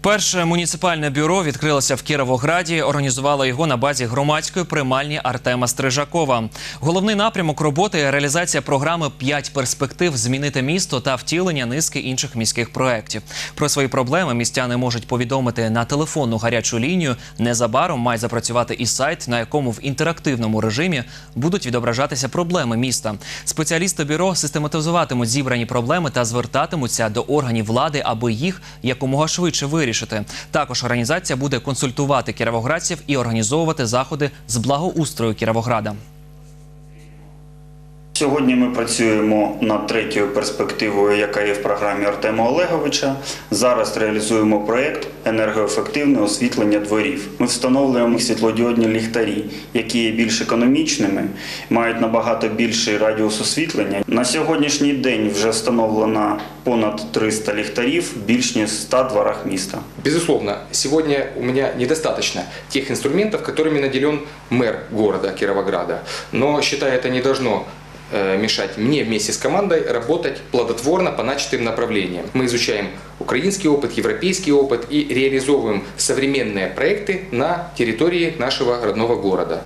Перше муніципальне бюро відкрилося в Кіровограді. Організувало його на базі громадської приймальні Артема Стрижакова. Головний напрямок роботи реалізація програми «П'ять перспектив змінити місто та втілення низки інших міських проєктів. Про свої проблеми містяни можуть повідомити на телефонну гарячу лінію. Незабаром має запрацювати і сайт, на якому в інтерактивному режимі будуть відображатися проблеми міста. Спеціалісти бюро систематизуватимуть зібрані проблеми та звертатимуться до органів влади, аби їх якомога швидше вирішити. Також організація буде консультувати кіровоградців і організовувати заходи з благоустрою Кіровограда. Сьогодні ми працюємо над третьою перспективою, яка є в програмі Артема Олеговича. Зараз реалізуємо проєкт енергоефективне освітлення дворів. Ми встановлюємо світлодіодні ліхтарі, які є більш економічними, мають набагато більший радіус освітлення. На сьогоднішній день вже встановлено понад 300 ліхтарів в більш ніж 100 дворах міста. Безусловно, сегодня у меня недостаточно тех инструментов, которыми наделен мэр города Кировограда. Но считаю, это не должно э, мешать мне вместе с командой работать плодотворно по начатым направлениям. Мы изучаем украинский опыт, европейский опыт и реализовываем современные проекты на территории нашего родного города.